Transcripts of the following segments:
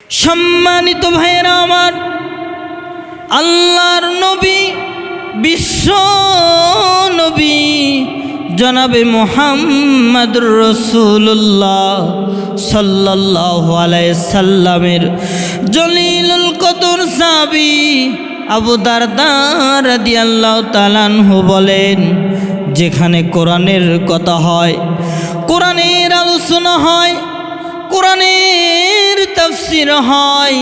সম্মানিত ভাইয়েরা আমার, আল্লাহর নবী, বিশ্ব নবী, জনাবে মোহাম্মদ রসুল্লাহ সাল্লাহ সাল্লামের জলিলুল কদর সাবি আবু দারদার আল্লাহ তালানহু বলেন, যেখানে কোরআনের কথা হয়, কোরআনের আলোচনা হয় কোরআনের তাফসির হয়,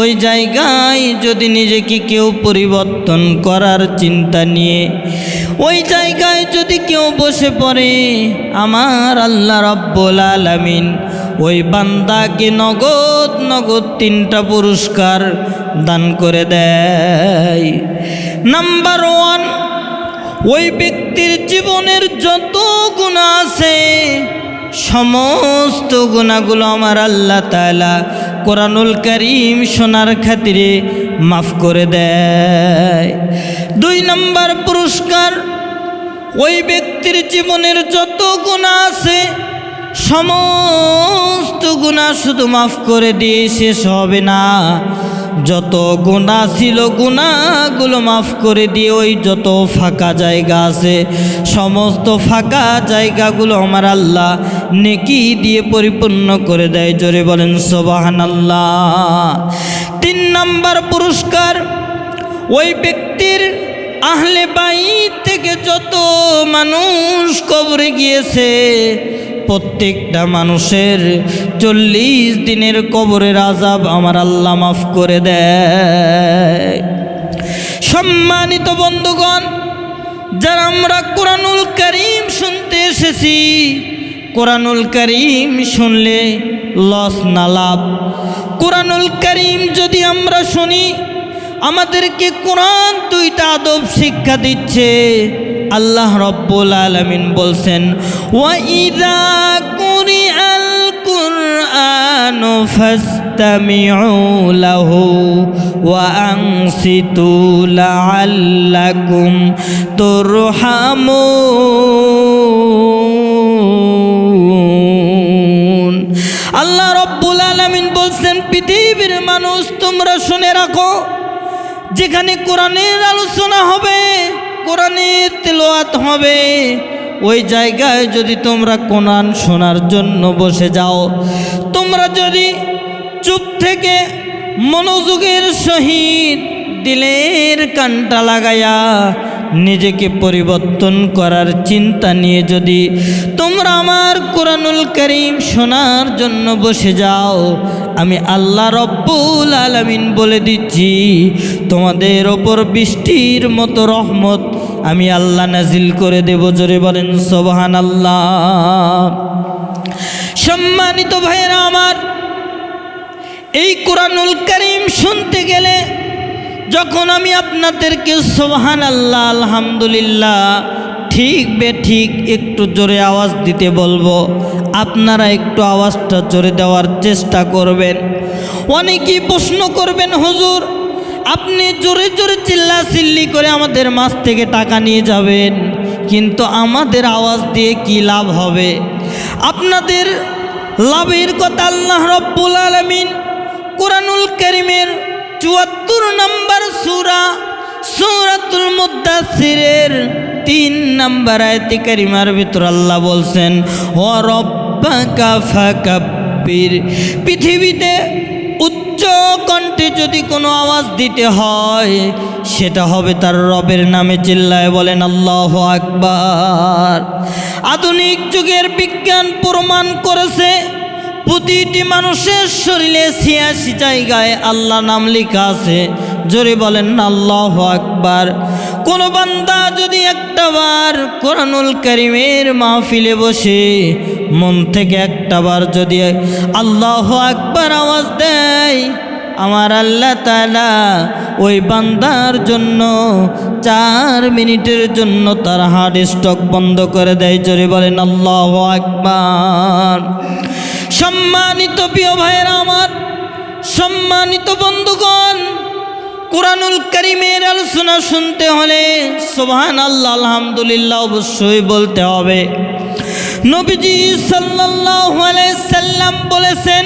ওই জায়গায় যদি নিজেকে কেউ পরিবর্তন করার চিন্তা নিয়ে, ওই জায়গায় যদি কেউ বসে পড়ে, আমার আল্লাহ রব্বুল আলামিন, ওই বান্দাকে নগদ নগদ তিনটা পুরস্কার দান করে দেয়। নাম্বার ওয়ান ওই ব্যক্তির জীবনের যত গুণা আছে সমস্ত গুণাগুলো আমার আল্লাহ তালা কোরআনুল করিম সোনার খাতিরে মাফ করে দেয়। দুই নম্বর পুরস্কার, ওই ব্যক্তির জীবনের যত গুণা আছে, সমস্ত গুণা শুধু মাফ করে দিয়ে শেষ হবে না। যত গুণা ছিল গুণাগুলো মাফ করে দিয়ে ওই যত ফাঁকা জায়গা আছে, সমস্ত ফাঁকা জায়গাগুলো আমার আল্লাহ নেকি দিয়ে পরিপূর্ণ করে দেয়। জোরে বলেন সোবাহান আল্লাহ তিন নাম্বার পুরস্কার, ওই ব্যক্তির আহলে বাই থেকে যত মানুষ কবরে গিয়েছে প্রত্যেকটা মানুষের চল্লিশ দিনের কবরের আজাব আমার আল্লাহ মাফ করে দেয়। সম্মানিত বন্ধুগণ, যারা আমরা কোরআনুল করিম শুনতে এসেছি, কোরআনুল করিম শুনলে লস না লাভ। কোরআনুল করিম যদি আমরা শুনি, আমাদেরকে কোরআন দুইটা আদব শিক্ষা দিচ্ছে। আল্লাহ রব্বুল আলমিন বলছেন আল্লাহ রব্বুল আলমিন বলছেন, পৃথিবীর মানুষ তোমরা শুনে রাখো, যেখানে কোরআনের আলোচনা হবে কোরআনের তেলোয়াত হবে। ওই জায়গায় যদি তোমরা কোরআন শোনার জন্য বসে যাও, তোমরা যদি চুপ থেকে মনোযোগের সহিত দিলের কানটা লাগায়া নিজেকে পরিবর্তন করার চিন্তা নিয়ে যদি তোমরা আমার কোরআনুল করিম শোনার জন্য বসে যাও, আমি আল্লাহ রব্বুল আলমিন বলে দিচ্ছি, তোমাদের ওপর বৃষ্টির মতো রহমত আমি আল্লাহ নাজিল করে দেব, জোরে বলেন সোবহান আল্লাহ সম্মানিত ভাইয়েরা আমার, এই কোরআনুল করিম শুনতে গেলে যখন আমি আপনাদেরকে সোহান আল্লাহ আলহামদুলিল্লাহ, ঠিক বে ঠিক একটু জোরে আওয়াজ দিতে বলব, আপনারা একটু আওয়াজটা জোরে দেওয়ার চেষ্টা করবেন। অনেকেই প্রশ্ন করবেন, হুজুর আপনি জোরে জোরে চিল্লা চিল্লি করে আমাদের মাছ থেকে টাকা নিয়ে যাবেন। কিন্তু আমাদের আওয়াজ দিয়ে কি লাভ হবে? আপনাদের লাভের কথা আল্লাহ রব্বুল আলমিন কোরআনুল করিমের চুয়াত্তর নম্বর সুরা, সুরাতুল মুদাসিরের তিন নম্বর আয়তি করিমার ভিতর আল্লাহ বলছেন ও রব্বাকা ফাকাব্বির। পৃথিবীতে উচ্চ কণ্ঠে যদি কোনো আওয়াজ দিতে হয়, সেটা হবে তার রবের নামে চিল্লায় বলেন, আল্লাহ আকবার। আধুনিক যুগের বিজ্ঞান প্রমাণ করেছে, প্রতিটি মানুষের শরীরে ছিয়াশি জায়গায় আল্লাহ নাম লেখা আছে। জোরে বলেন, আল্লাহ আকবার। কোন বান্দা একটাবার কোরআনুল করিমের মাহফিলে বসে মন থেকে একটাবার যদি আল্লাহ আকবার আওয়াজ দেয়, আমার আল্লাহ তালা ওই বান্দার জন্য চার মিনিটের জন্য তার হার্ট স্টক বন্ধ করে দেয়। জোরে বলেন, আল্লাহ আকবার। সম্মানিত প্রিয় ভাইয়েরা আমার, সম্মানিত বন্ধুগণ কোরআনুল করিমের আলোচনা শুনতে হলে সোহান আল্লাহ আলহামদুলিল্লাহ অবশ্যই বলতে হবে। নবীজি সাল্লাম বলেছেন,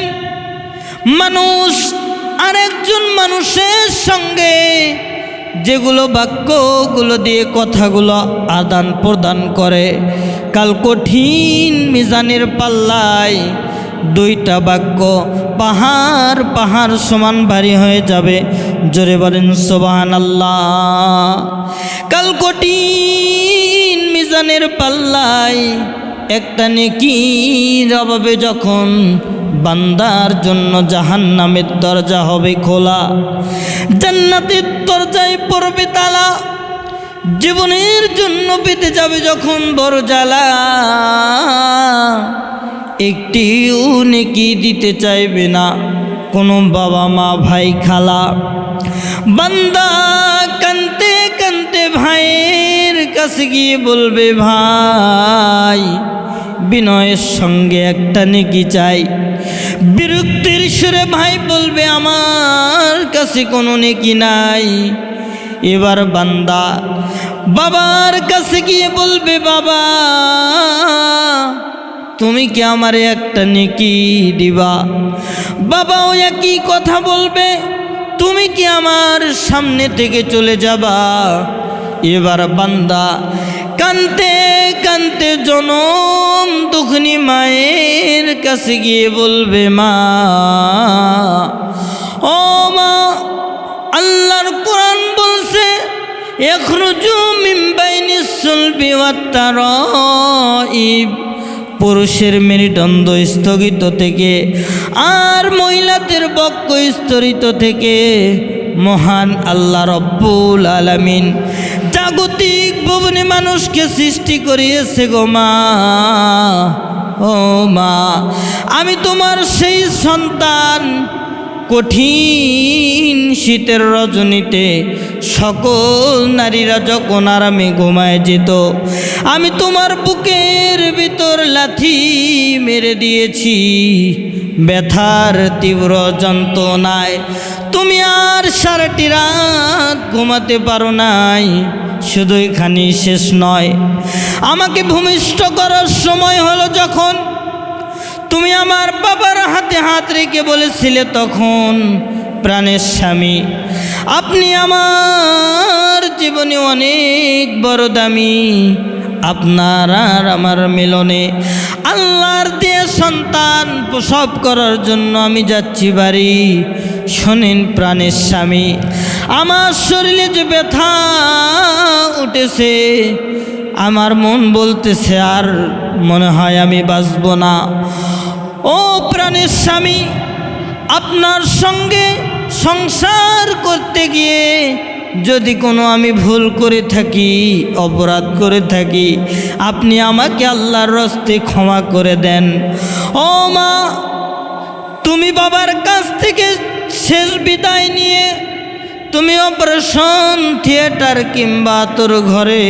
মানুষ আরেকজন মানুষের সঙ্গে যেগুলো বাক্যগুলো দিয়ে কথাগুলো আদান প্রদান করে, কাল কঠিন মিজানের পাল্লায় দুইটা বাক্য। পাহাড় পাহাড় সমান ভারী হয়ে যাবে। জোরে বলেন সোবাহান আল্লাহ কাল কঠিন মিজানের পাল্লায় একটা নেকির অভাবে যখন বান্দার জন্য জাহান নামের দরজা হবে খোলা, জান্নাতের দরজায় পড়বে তালা, জীবনের জন্য পেতে যাবে যখন বড় জ্বালা। একটিও নেকি দিতে চাইবে না? কোনো বাবা মা, ভাই, খালা। বান্দা কানতে কানতে ভাইয়ের কাছে গিয়ে বলবে, ভাই, বিনয়ের সঙ্গে একটা নেকি চাই। বিরক্তির সুরে ভাই বলবে, আমার কাছে কোনো নেকি নাই। এবার বান্দা বাবার কাছে গিয়ে বলবে, বাবা তুমি কি আমারে একটা নেকি দিবা? বাবা বাবাও একই কথা বলবে, তুমি কি আমার সামনে থেকে চলে যাবা? এবার বান্দা কানতে কানতে জনম দুখনি মায়ের কাছে গিয়ে বলবে, মা, ও মা, আল্লাহর কোরআন বলছে এখরুজু মিম্বাইনি সুলবি ওয়াত্তারাইব। পুরুষের মেরুদণ্ড স্থগিত থেকে আর মহিলাদের বক্ষ স্তরিত থেকে মহান আল্লাহ রব্বুল আলামিন জাগতিক ভবনে মানুষকে সৃষ্টি করিয়েছে গো মা। ও মা, আমি তোমার সেই সন্তান কঠিন শীতের রজনীতে সকল নারীরা যখন আরামে ঘুমায় যেত, আমি তোমার বুকের ভিতর লাথি মেরে দিয়েছি। ব্যথার তীব্র যন্ত্রণায় তুমি আর সারাটি রাত ঘুমাতে পারো নাই, শুধু এখানেই শেষ নয়। আমাকে ভূমিষ্ঠ করার সময় হলো যখন তুমি আমার বাবার হাতে হাত রেখে বলেছিলে তখন, প্রাণের স্বামী, আপনি আমার জীবনে অনেক বড় দামি, আপনার আর আমার মিলনে, আল্লাহর দিয়ে সন্তান প্রসব করার জন্য আমি যাচ্ছি বাড়ি। শোনেন প্রাণের স্বামী, আমার শরীরে যে ব্যথা উঠেছে, আমার মন বলতেছে, আর মনে হয় আমি বাঁচব না। ও প্রাণের স্বামী, আপনার সঙ্গে সংসার করতে গিয়ে যদি কোনো আমি ভুল করে থাকি, অপরাধ করে থাকি, আপনি আমাকে আল্লাহর রস্তে ক্ষমা করে দেন। ও মা, তুমি বাবার কাছ থেকে শেষ বিদায় নিয়ে তুমি অপারেশন থিয়েটার কিংবা তোর ঘরে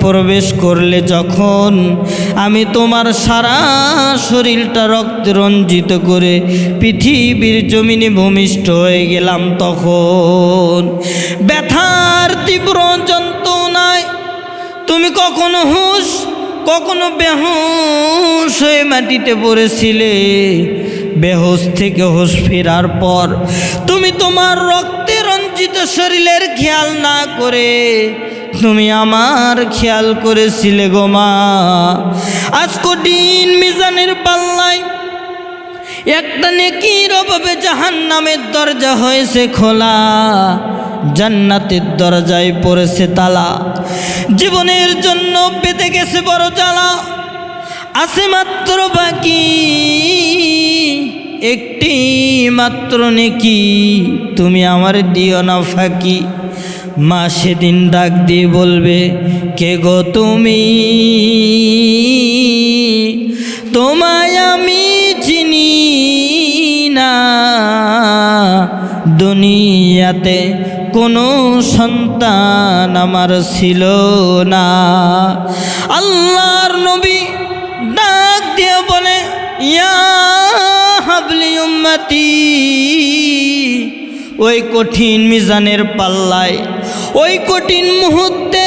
প্রবেশ করলে যখন আমি তোমার সারা শরীরটা রক্ত রঞ্জিত করে পৃথিবীর জমিনে ভূমিষ্ঠ হয়ে গেলাম তখন। ব্যথার তীব্র যন্ত্রণায় তুমি কখনো হুঁশ, কখনো বেহুশ হয়ে মাটিতে পড়েছিলে। বেহুশ থেকে হুঁশ ফেরার পর তুমি তোমার রক্তে রঞ্জিত শরীরের খেয়াল না করে। তুমি আমার খেয়াল করেছিলে গো মা। আজ কঠিন মিজানের পাল্লায় একটা নেকির অভাবে জাহান নামের দরজা হয়েছে খোলা। জান্নাতের দরজায় পড়েছে তালা। জীবনের জন্য পেতে গেছে বড় জ্বালা। আছে মাত্র বাকি। একটি মাত্র নেকি, তুমি আমার দিও না ফাঁকি। মা সেদিন ডাক দিয়ে বলবে, কে গো তুমি? তোমায় আমি চিনি না। দুনিয়াতে কোনো সন্তান আমার ছিল না। আল্লাহর নবী ডাক দিয়ে বলে, ইয়া হাবলি ওই কঠিন মিজানের পাল্লায়, ওই কঠিন মুহূর্তে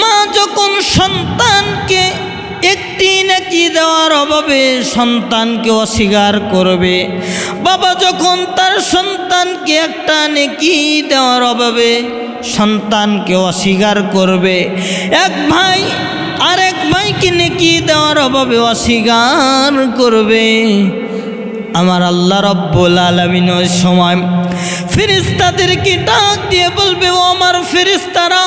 মা যখন সন্তানকে একটি নাকি দেওয়ার অভাবে সন্তানকে অস্বীকার করবে, বাবা যখন তার সন্তানকে একটা নেকি দেওয়ার অভাবে সন্তানকে অস্বীকার করবে, এক ভাই আর এক ভাইকে নেকি দেওয়ার অভাবে অস্বীকার করবে। আমার আল্লাহ রব্বুল ওই সময় ফেরিস্তাদেরকে ডাক দিয়ে বলবে, ও আমার ফেরিস্তারা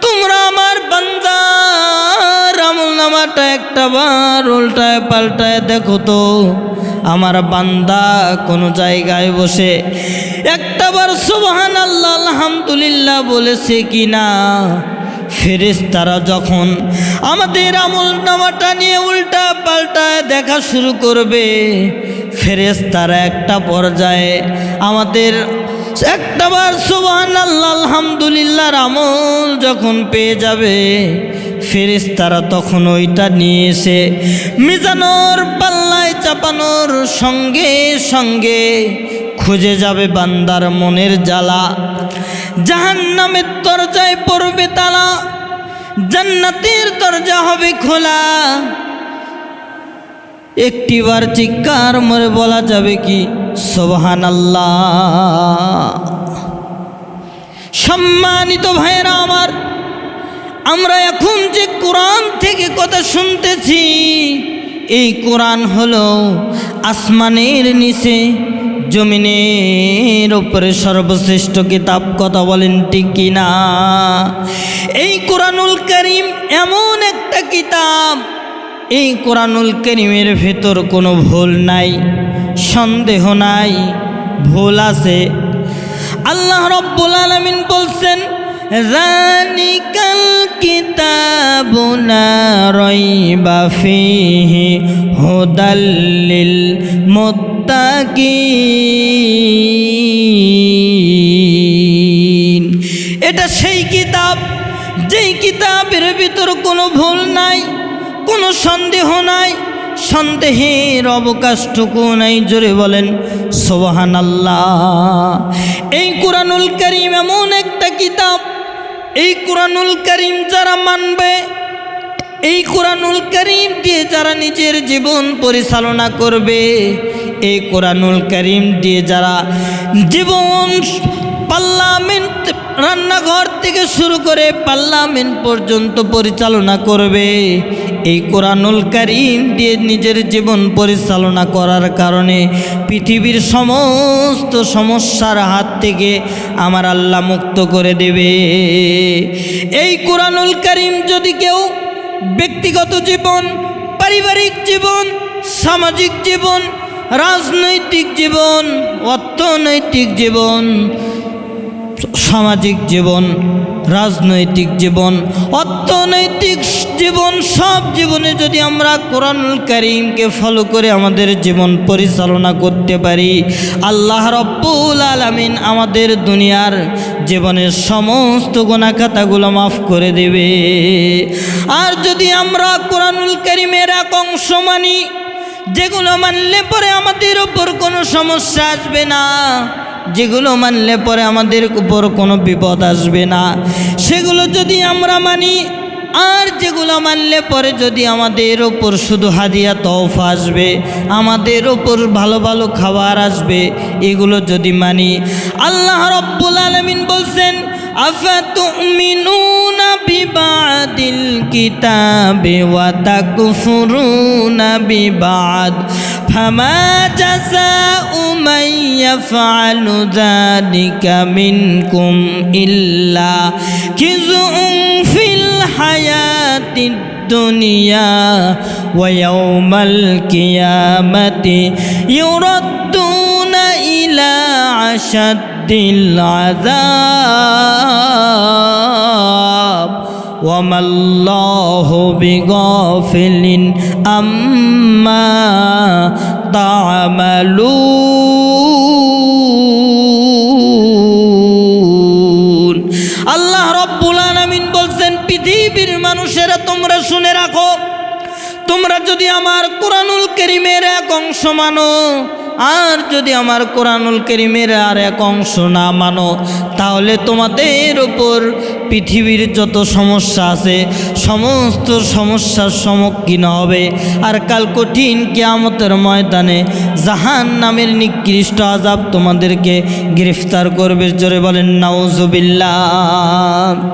তোমরা আমার বান্দার আমল নামাটা একটা বার উল্টায় পাল্টায় দেখো তো। আমার বান্দা কোনো জায়গায় বসে একটা বার সুবহান আল্লাহ আলহামদুলিল্লাহ বলেছে কি না ফেরেশতারা যখন আমাদের আমল নামাটা নিয়ে উল্টা পাল্টায় দেখা শুরু করবে, ফেরেশতারা একটা পর্যায়ে আমাদের একটা বার সুবহান আল্লাহ আলহামদুলিল্লাহর আমল যখন পেয়ে যাবে, ফেরেশতারা তখন ওইটা নিয়ে এসে মিজানোর পাল্লায় চাপানোর সঙ্গে সঙ্গে খুঁজে যাবে বান্দার মনের জ্বালা। জাহান্নামের দরজায় পড়বে তালা, জান্নাতের দরজা হবে খোলা। একটিবার চিৎকার মরে বলা যাবে কি সোবহান সম্মানিত ভাইয়েরা আমার, আমরা এখন যে কোরআন থেকে কথা শুনতেছি, এই কোরআন হলো আসমানের নিচে জমিনের উপরে সর্বশ্রেষ্ঠ কিতাব কথা বলেন ঠিক না এই কোরআনুল করিম এমন একটা কিতাব, এই কোরআনুল করিমের ভেতর কোনো ভুল নাই, সন্দেহ নাই, ভুল আছে। আল্লাহ রব্বুল আলমিন বলছেন রানিকাল রইবা ফিহি হুদাল্লিল মুত্তাকিন। এটা সেই কিতাব, যেই কিতাবের ভিতর কোনো ভুল নাই, কোনো সন্দেহ নাই সন্দেহের অবকাশটুকু নাই, জোরে বলেন সোহান আল্লাহ এই কোরআনুল করিম এমন একটা কিতাব এই কোরআনুল করিম যারা মানবে, এই কোরআনুল করিম দিয়ে যারা নিজের জীবন পরিচালনা করবে, এই কোরআনুল করিম দিয়ে যারা জীবন পার্লামেন্ট রান্নাঘর থেকে শুরু করে পার্লামেন্ট পর্যন্ত পরিচালনা করবে। এই কোরআনুল কারিম দিয়ে নিজের জীবন পরিচালনা করার কারণে পৃথিবীর সমস্ত সমস্যার হাত থেকে আমার আল্লাহ মুক্ত করে দেবে। এই কোরআনুল কারিম যদি কেউ ব্যক্তিগত জীবন, পারিবারিক জীবন, সামাজিক জীবন, রাজনৈতিক জীবন, অর্থনৈতিক জীবন সামাজিক জীবন, রাজনৈতিক জীবন, অর্থনৈতিক জীবন, সব জীবনে যদি আমরা কোরআনুল করিমকে ফলো করে আমাদের জীবন পরিচালনা করতে পারি, আল্লাহ রব্বুল আলমিন আমাদের দুনিয়ার জীবনের সমস্ত গোনাখাতাগুলো মাফ করে দেবে। আর যদি আমরা কোরআনুল করিমের এক অংশ মানি, যেগুলো মানলে পরে আমাদের উপর কোনো সমস্যা আসবে না। যেগুলো মানলে পরে আমাদের উপর কোনো বিপদ আসবে না। সেগুলো যদি আমরা মানি, আর যেগুলো মানলে পরে যদি আমাদের ওপর শুধু হাদিয়া তহফা আসবে, আমাদের ওপর ভালো ভালো খাবার আসবে, এগুলো যদি মানি, আল্লাহ রব্বুল আলমিন বলছেন أفتؤمنون ببعض الكتاب وتكفرون ببعض فما جزاء من يفعل ذلك منكم إلا خزي في الحياة الدنيا ويوم القيامة يردون إلى أشد العذاب وما الله بغافل أما تعملون আল্লাহ রব্বুল আলামিন বলছেন পৃথিবীর মানুষেরা তোমরা শুনে রাখো তোমরা যদি আমার কোরআনুল করিমের এক অংশ মানো আর যদি আমার কোরআনুল করিমের আর এক অংশ না মানো, তাহলে তোমাদের ওপর পৃথিবীর যত সমস্যা আছে, সমস্ত সমস্যার সম্মুখীন হবে। আর কাল কঠিন কেয়ামতের ময়দানে জাহান নামের নিকৃষ্ট আজাব তোমাদেরকে গ্রেফতার করবে। জোরে বলেন, নাউজুবিল্লাহ।